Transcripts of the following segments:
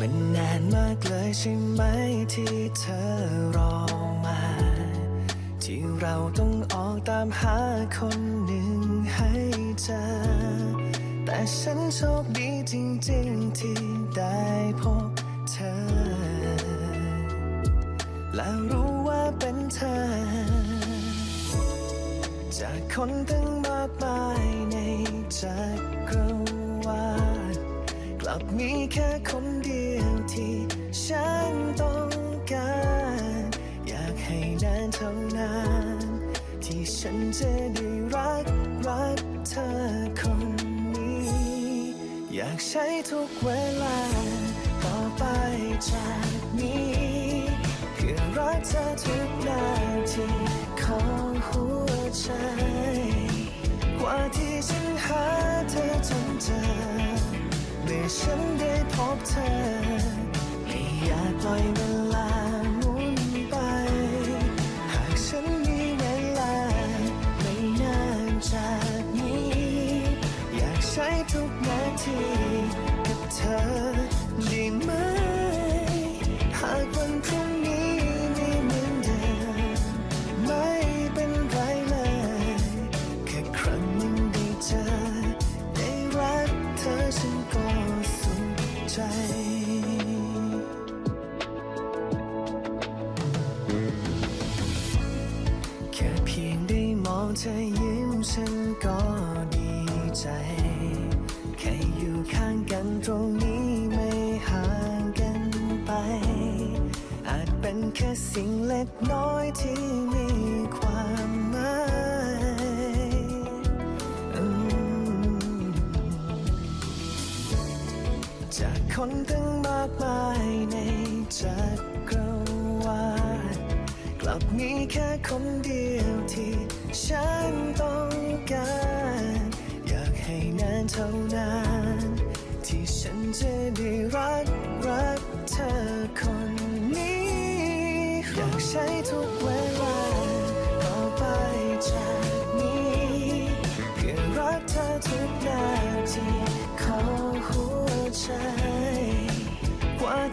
มันนานมากเลยใช่ไหมที่เธอรอมา ที่เราต้องออกตามหาคนหนึ่งให้เจอ แต่ฉันโชคดีจริงๆที่ได้พบเธอ และรู้ว่าเป็นเธอ จากคนตั้งมากมายในจักรวาลกลับมีแค่คน ที่ฉันต้องการ อยากให้นานเท่านาน ที่ฉันจะได้รักรักเธอคนนี้ อยากใช้ทุกเวลา ต่อไปจากนี้ เพื่อรักเธอทุกนาทีของหัวใจ กว่าที่ฉันหาเธอจนเจอเมื่อฉันได้ พบเธอ ไม่อยากปล่อยเวลาหมุนไป หากฉันมีเวลา ไม่นานจากนี้ อยากใช้ทุกนาทีกับเธอได้ไหม หากวันพรุ่งนี้ไม่เหมือนเดิมไม่เป็นไรเลย แค่ครั้งหนึ่งได้เจอได้รักเธอฉันก็สุข ใจแค่เพียงได้มองเธอยิ้มฉันก็ดีใจ แค่อยู่ข้างกันตรงนี้ไม่ห่างกันไป อาจเป็นแค่สิ่งเล็กน้อยที่มีความหมาย จากคนตั้งมากมายในจักรวาลกลับมีแค่คนเดียวที่ฉันต้องการ อยากให้นานเท่านาน ที่ฉันจะได้รักรักเธอคนนี้ อยากใช้ทุกเวล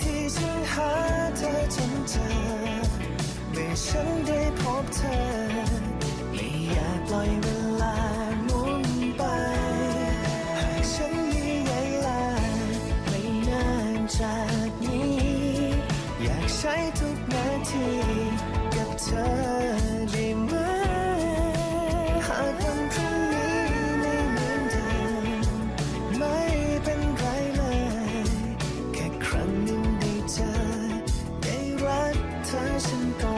ที่ฉันหาเธอจนเจอเมื่อฉันได้พบเธอ ฉันก็สุขใจ